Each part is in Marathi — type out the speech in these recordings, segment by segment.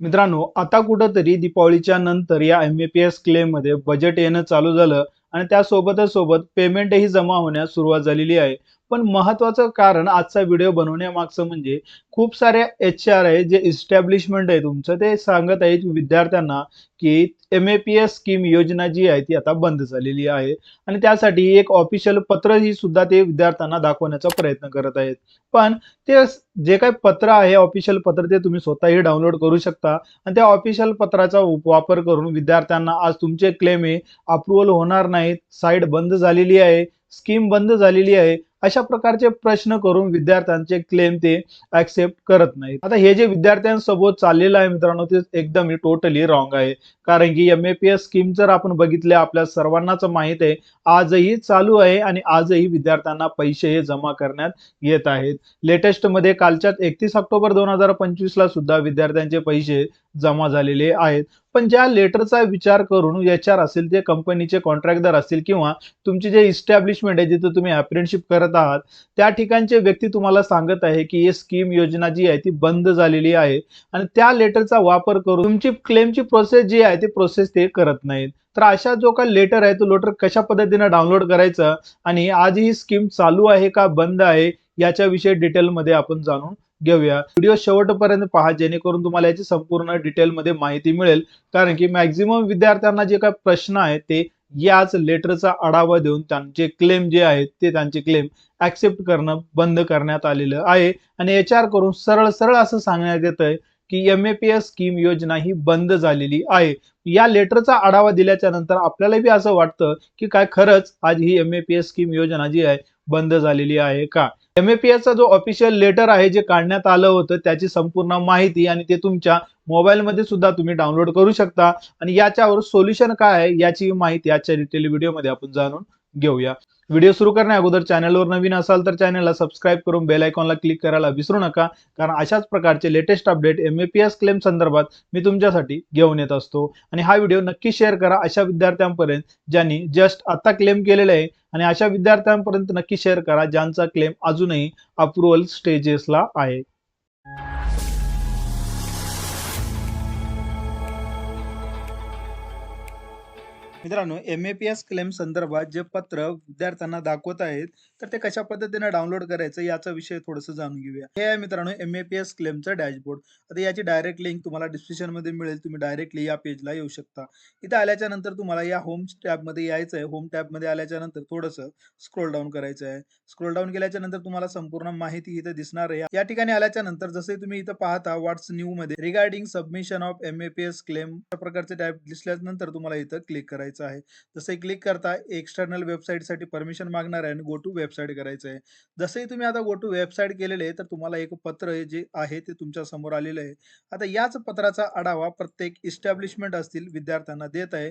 मित्रांनो आता कुठंतरी दीपावलीच्या नंतर या एम ए पी एस क्लेममध्ये बजेट येणं चालू झालं आणि त्यासोबतच सोबत पेमेंटही जमा होण्यास सुरुवात झालेली आहे. पण महत्वाचं कारण आजचा व्हिडिओ बनवण्यामागचं म्हणजे खूप सारे एच आर आहे जे इस्टॅब्लिशमेंट आहे तुमचं ते सांगत आहेत विद्यार्थ्यांना की M A P S scheme योजना जी आहे ती आता बंद झालेली आहे. आणि त्यासाठी एक ऑफिशियल पत्र ही सुद्धा ते विद्यार्थ्यांना दाखवण्याचा प्रयत्न करत आहेत. पण ते जे काही पत्र आहे ऑफिशियल पत्र ते तुम्ही स्वतःही डाउनलोड करू शकता. आणि त्या ऑफिशियल पत्राचा वापर करून विद्यार्थ्यांना आज तुमचे क्लेम हे अप्रुव्हल होणार नाहीत. साईट बंद झालेली आहे. स्कीम बंद झालेली आहे. अशा प्रकारचे प्रश्न करून विद्यार्थ्यांचे क्लेम ते ऍक्सेप्ट करत नाहीत. आता हे जे विद्यार्थ्यांसोबत चाललेलं आहे मित्रांनो ते एकदम टोटली रॉंग आहे. कारण की M A P S scheme जर आपण बघितले आपल्या सर्वांनाच माहीत आहे आजही चालू आहे आणि आजही विद्यार्थ्यांना पैसे हे जमा करण्यात येत आहेत. लेटेस्टमध्ये कालच्या एकतीस ऑक्टोबर दोन हजार पंचवीस ला सुद्धा विद्यार्थ्यांचे पैसे जमा झालेले आहेत. पण ज्या लेटरचा विचार करून एच आर असेल ते कंपनीचे कॉन्ट्रॅक्टदार असतील किंवा तुमची जे इस्टॅब्लिशमेंट आहे जिथं तुम्ही अप्रेंटशिप करत आहात त्या ठिकाणचे व्यक्ती तुम्हाला सांगत आहे की ही स्कीम योजना जी आहे ती बंद झालेली आहे. आणि त्या लेटरचा वापर करून तुमची क्लेमची प्रोसेस जी आहे ती प्रोसेस ते करत नाहीत. तर अशा जो का लेटर आहे तो लेटर कशा पद्धतीने डाउनलोड करायचं? आणि आज ही स्कीम चालू आहे का बंद आहे? याच्याविषयी डिटेलमध्ये आपण जाणून घेऊया. व्हिडिओ शेवटपर्यंत पहा जेणेकरून तुम्हाला याची संपूर्ण डिटेलमध्ये माहिती मिळेल. कारण की मॅक्झिमम विद्यार्थ्यांना जे काही प्रश्न आहेत ते याच लेटरचा आढावा देऊन त्यांचे क्लेम जे आहेत ते त्यांचे क्लेम ऍक्सेप्ट करणं बंद करण्यात आलेलं आहे. आणि एच आर करून सरळ सरळ असं सांगण्यात येत आहे की M A P S scheme योजना ही बंद झालेली आहे. या लेटरचा आढावा दिल्याच्या नंतर आपल्याला बी असं वाटतं की काय खरंच आज ही M A P S scheme योजना जी आहे बंद झालेली आहे का? एम ए पी जो ऑफिशियल लेटर आहे जे काढण्यात आलं होतं त्याची संपूर्ण माहिती आणि ते तुमच्या मोबाईलमध्ये सुद्धा तुम्ही डाउनलोड करू शकता. आणि याच्यावर सोल्युशन काय आहे याची माहिती आजच्या डिटेल व्हिडिओमध्ये आपण जाणून घेऊया. व्हिडिओ सुरू करण्या अगोदर चॅनलवर नवीन असाल तर चॅनलला सबस्क्राईब करून बेल आयकॉनला क्लिक करायला विसरू नका कारण अशाच प्रकारचे latest update M A P S claim संदर्भात मी तुमच्यासाठी घेऊन येत असतो. आणि हा व्हिडिओ नक्की शेअर करा अशा विद्यार्थ्यांपर्यंत ज्यांनी जस्ट आता क्लेम केलेले आहे आणि अशा विद्यार्थ्यांपर्यंत नक्की शेअर करा ज्यांचा क्लेम अजूनही अप्रुव्हल स्टेजेसला आहे. मित्रांनो M A P S claim संदर्भात जे पत्र विद्यार्थ्यांना दाखवत आहेत तर ते कशा पद्धतीने डाउनलोड करायचं याचा विषय थोडंसं जाणून घेऊया. हे आहे मित्रांनो एम ए पी एस क्लेमचं डॅशबोर्ड आता याची डायरेक्ट लिंक तुम्हाला डिस्क्रिप्शनमध्ये मिळेल. तुम्ही डायरेक्टली या पेजला येऊ शकता. इथे आल्याच्यानंतर तुम्हाला या होम टॅबमध्ये यायचं आहे होम टॅबमध्ये आल्याच्यानंतर थोडंसं स्क्रोल डाऊन करायचं आहे स्क्रोल डाऊन केल्याच्यानंतर तुम्हाला संपूर्ण माहिती इथे दिसणार आहे. या ठिकाणी आल्याच्यानंतर जसे तुम्ही इथं पाहता व्हॉट्स न्यू मध्ये regarding submission of M A P S claim प्रकारचे टॅब दिसल्यानंतर तुम्हाला इथं क्लिक करायचं आहे. जसं क्लिक करता एक्सटर्नल वेबसाईटसाठी परमिशन मागणार आहे आणि गो टू वेबसाईट करायचं आहे. जसंही तुम्ही आता गो टू वेबसाईट केलेले आहे तर तुम्हाला एक पत्र जे आहे ते तुमच्यासमोर आलेलं आहे. आता याच पत्राचा आढावा प्रत्येक इस्टॅब्लिशमेंट असतील विद्यार्थ्यांना देत आहे.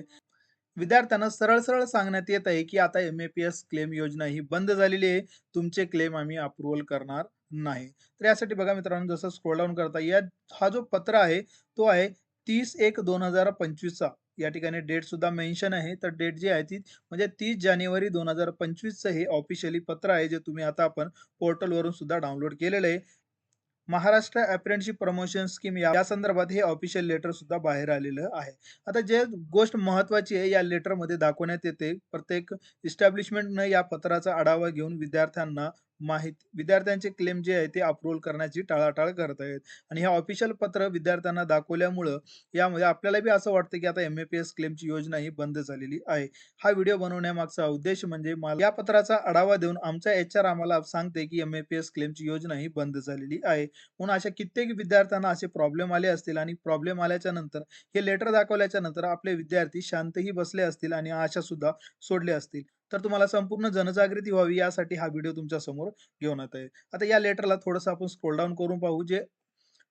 विद्यार्थ्यांना सरळ सरळ सांगण्यात येत आहे की आता M A P S claim योजना ही बंद झालेली आहे. तुमचे क्लेम आम्ही अप्रुव्हल करणार नाही. तर यासाठी बघा मित्रांनो जसं स्क्रोल डाऊन करता या हा जो पत्र आहे तो आहे तीस एक दोन हजार पंचवीसचा. या ठिकाणी डेट सुद्धा मेन्शन आहे. तर डेट जी आहे ती म्हणजे तीस जानेवारी दोन हजार पंचवीसचं हे ऑफिशियली पत्र आहे जे तुम्ही आता आपण पोर्टलवरून सुद्धा डाउनलोड केलेलं आहे. महाराष्ट्र अप्रेंटशिप प्रमोशन स्कीम या संदर्भात हे ऑफिशियल लेटर सुद्धा बाहेर आलेलं आहे. आता जे गोष्ट महत्वाची आहे या लेटरमध्ये दाखवण्यात येते प्रत्येक इस्टॅब्लिशमेंटनं या पत्राचा आढावा घेऊन विद्यार्थ्यांना माहिती विद्यार्थ्यांचे क्लेम जे आहे ते अप्रूव्हल करण्याची टाळाटाळ करत आहेत. आणि हे ऑफिशियल पत्र विद्यार्थ्यांना दाखवल्यामुळं यामध्ये आपल्याला बी असं वाटतं की आता एम ए पी एस क्लेमची योजना ही बंद झालेली आहे. हा व्हिडिओ बनवण्यामागचा उद्देश म्हणजे मला या पत्राचा आढावा देऊन आमचा एच आर आम्हाला सांगते की एम ए पी एस क्लेमची योजना ही बंद झालेली आहे. म्हणून अशा कित्येक विद्यार्थ्यांना असे प्रॉब्लेम आले असतील आणि प्रॉब्लेम आल्याच्यानंतर हे लेटर दाखवल्याच्या नंतर आपले विद्यार्थी शांतही बसले असतील आणि आशा सुद्धा सोडले असतील. तर तुम्हाला संपूर्ण जनजागृती व्हावी यासाठी हा व्हिडिओ तुमच्यासमोर घेऊन येत आहे आता या लेटरला थोडंसं आपण स्क्रोल डाऊन करून पाहू. जे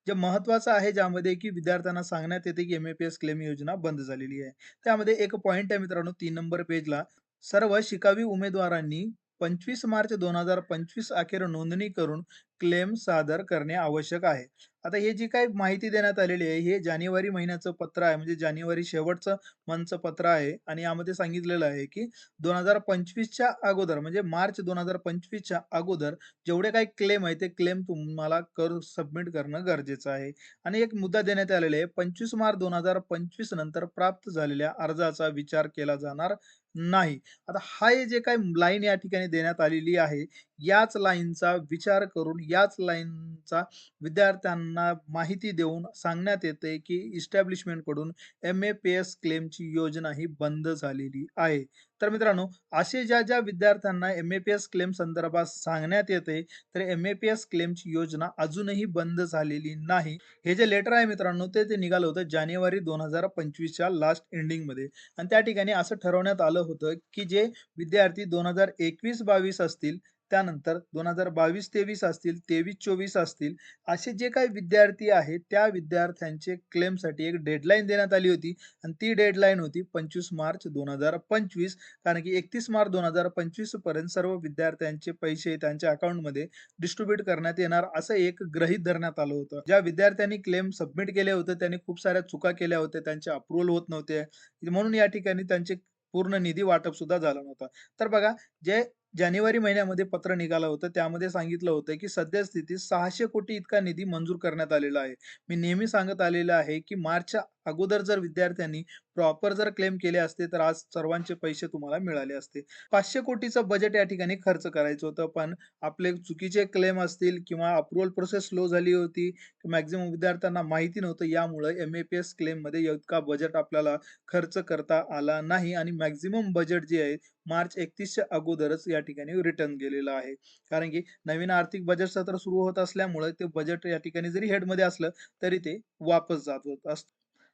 जे महत्वाचं आहे ज्यामध्ये की विद्यार्थ्यांना सांगण्यात येते की M A P S claim योजना बंद झालेली आहे. त्यामध्ये एक पॉईंट आहे मित्रांनो तीन नंबर पेजला सर्व शिकावी उमेदवारांनी पंचवीस मार्च दोन हजार पंचवीस अखेर नोंदणी करून क्लेम सादर करणे आवश्यक आहे. आता हे जी काही माहिती देण्यात आलेली आहे हे जानेवारी महिन्याचं पत्र आहे म्हणजे जानेवारी शेवटचं मंथचं पत्र आहे. आणि यामध्ये सांगितलेलं आहे की दोन हजार पंचवीसच्या अगोदर म्हणजे मार्च दोन हजार पंचवीसच्या अगोदर जेवढे काही क्लेम आहे ते क्लेम तुम्हाला कर सबमिट करणं गरजेचं आहे. आणि एक मुद्दा देण्यात आलेला आहे पंचवीस मार्च दोन हजार पंचवीस नंतर प्राप्त झालेल्या अर्जाचा विचार केला जाणार नाही. आता हा हे जे काही लाईन या ठिकाणी देण्यात आलेली आहे याच लाईनचा विचार करून याच लाईनचा विद्यार्थ्यांना माहिती देऊन सांगण्यात येते की इस्टॅब्लिशमेंटकडून एम ए पी एस क्लेमची योजना ही बंद झालेली आहे. तर मित्रांनो असे ज्या ज्या विद्यार्थ्यांना M A P S claim संदर्भात सांगण्यात येते तर एम ए पी एस क्लेमची योजना अजूनही बंद झालेली नाही. हे जे लेटर आहे मित्रांनो ते ते निघालं होतं जानेवारी दोन हजार पंचवीसच्या लास्ट एंडिंगमध्ये आणि त्या ठिकाणी असं ठरवण्यात आलं होतं की जे विद्यार्थी दोन हजार एकवीस बावीस असतील त्यानंतर दोन हजार बावीस तेवीस असतील तेवीस चोवीस असतील असे जे काही विद्यार्थी आहेत त्या विद्यार्थ्यांचे क्लेमसाठी एक डेडलाईन देण्यात आली होती आणि ती डेडलाईन होती पंचवीस मार्च दोन हजार पंचवीस कारण की एकतीस मार्च दोन हजार पंचवीसपर्यंत सर्व विद्यार्थ्यांचे पैसे त्यांच्या अकाउंटमध्ये डिस्ट्रीब्यूट करण्यात येणार असं एक गृहीत धरण्यात आलं होतं. ज्या विद्यार्थ्यांनी क्लेम सबमिट केले होते त्यांनी खूप साऱ्या चुका केल्या होत्या त्यांचे अप्रुव्हल होत नव्हते. म्हणून या ठिकाणी त्यांचे पूर्ण निधी वाटप सुद्धा झाला नव्हता. तर बघा जे जानेवारी महिन्यामध्ये पत्र निघालं होतं. त्यामध्ये सांगितलं होतं की सद्यस्थितीत सहाशे कोटी इतका निधी मंजूर करण्यात आलेला आहे. मी नेहमी सांगत आलेलं आहे की मार्चच्या अगोदर जर विद्यार्थ्यांनी प्रॉपर जर क्लेम केले असते तर आज सर्वांचे पैसे तुम्हाला मिळाले असते. पाचशे कोटीचं बजेट या ठिकाणी खर्च करायचं होतं पण आपले चुकीचे क्लेम असतील किंवा अप्रुव्हल प्रोसेस स्लो झाली होती मॅक्झिमम विद्यार्थ्यांना माहिती नव्हतं यामुळे एम ए पी एस क्लेममध्ये इतका बजेट आपल्याला खर्च करता आला नाही. आणि मॅक्झिमम बजेट जे आहे मार्च एकतीसच्या अगोदरच या ठिकाणी रिटर्न गेलेलं आहे. कारण की नवीन आर्थिक बजेट सत्र सुरू होत असल्यामुळे ते बजेट या ठिकाणी जरी हेडमध्ये असलं तरी ते वापस जात होत असत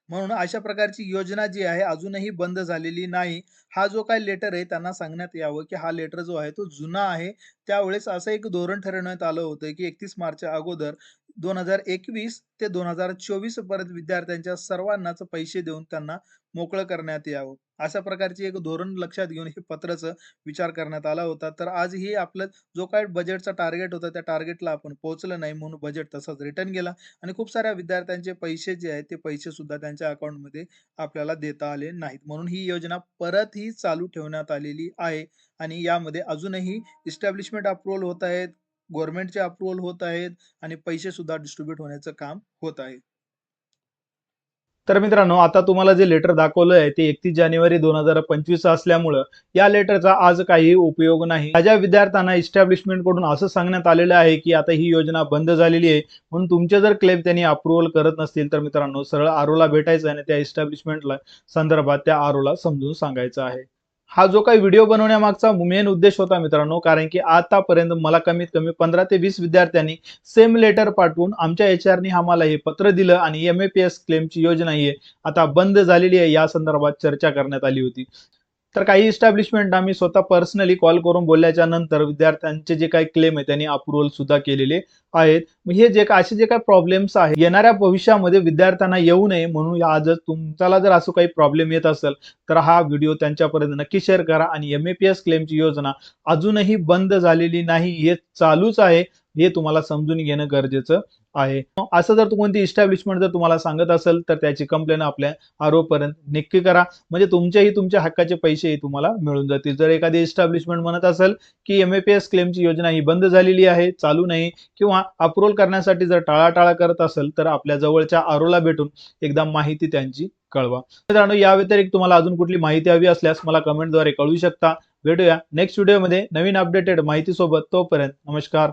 म्हणून अशा प्रकारची योजना जी आहे अजूनही बंद झालेली नाही. हा जो काही लेटर आहे त्यांना सांगण्यात यावं की हा लेटर जो आहे तो जुना आहे. त्यावेळेस असं एक धोरण ठरवण्यात आलं होतं की एकतीस मार्चच्या अगोदर दोन हजार एकवीस ते दोन हजार चोवीसपर्यंत विद्यार्थ्यांच्या सर्वांनाच पैसे देऊन त्यांना मोकळं करण्यात यावं. अशा प्रकारची एक धोरण लक्षात घेऊन हे पत्राचं विचार करण्यात आला होता. तर आजही आपलं जो काही बजेटचा टार्गेट होता त्या टार्गेटला आपण पोहोचलं नाही म्हणून बजेट तसाच रिटर्न गेला आणि खूप साऱ्या विद्यार्थ्यांचे पैसे जे आहेत ते पैसे सुद्धा त्यांच्या अकाउंटमध्ये आपल्याला देता आले नाहीत. म्हणून ही योजना परत ही चालू ठेवण्यात आलेली आहे. आणि यामध्ये अजूनही इस्टॅब्लिशमेंट अप्रुव्हल होत आहेत गव्हर्नमेंटचे अप्रुव्हल होत आहेत आणि पैसे सुद्धा डिस्ट्रीब्यूट होण्याचं काम होत आहे. तर मित्रांनो आता तुम्हाला जे लेटर दाखवलं आहे ते एकतीस जानेवारी दोन हजार पंचवीस असल्यामुळं या लेटरचा आज काही उपयोग नाही. माझ्या विद्यार्थ्यांना इस्टॅब्लिशमेंटकडून असं सांगण्यात आलेलं आहे की आता ही योजना बंद झालेली आहे म्हणून तुमचे जर क्लेम त्यांनी अप्रुव्हल करत नसतील तर मित्रांनो सरळ आरोला भेटायचं आणि त्या इस्टॅब्लिशमेंटला संदर्भात त्या आरोला समजून सांगायचं आहे. हा जो काही व्हिडिओ बनवण्यामागचा मेन उद्देश होता मित्रांनो कारण की आतापर्यंत मला कमीत कमी पंधरा ते वीस विद्यार्थ्यांनी सेम लेटर पाठवून आमच्या एच आरनी आम्हाला हे पत्र दिलं आणि एम ए पी एस क्लेमची योजना ही आता बंद झालेली आहे या संदर्भात चर्चा करण्यात आली होती. तर काही इस्टॅब्लिशमेंट आम्ही स्वतः पर्सनली कॉल करून बोलल्याच्या नंतर विद्यार्थ्यांचे जे काही क्लेम आहे त्यांनी अप्रुव्हल सुद्धा केलेले आहेत. हे जे असे जे काही प्रॉब्लेम्स आहेत येणाऱ्या भविष्यामध्ये विद्यार्थ्यांना येऊ नये म्हणून आज तुमच्याला जर असं काही प्रॉब्लेम येत असेल तर हा व्हिडिओ त्यांच्यापर्यंत नक्की शेअर करा आणि एम ए पी एस क्लेमची योजना अजूनही बंद झालेली नाही हे चालूच आहे हे तुम्हाला समजून घेणं गरजेचं आहे. असं जर कोणती इस्टॅब्लिशमेंट जर तुम्हाला सांगत असेल तर त्याची कंप्लेन आपल्या आरोपर्यंत नक्की करा. म्हणजे तुमचेही तुमच्या हक्काचे पैसेही तुम्हाला मिळून जातील. जर एखादी इस्टॅब्लिशमेंट म्हणत असेल की एम ए पी एस क्लेमची योजना ही बंद झालेली आहे चालू नाही किंवा अप्रूव्हल करण्यासाठी जर टाळाटाळा करत असेल तर आपल्या जवळच्या आरोला भेटून एकदा माहिती त्यांची कळवा. मित्रांनो या व्यतिरिक्त तुम्हाला अजून कुठली माहिती हवी असल्यास मला कमेंटद्वारे कळवू शकता. भेटूया नेक्स्ट व्हिडिओमध्ये नवीन अपडेटेड माहितीसोबत. तोपर्यंत नमस्कार.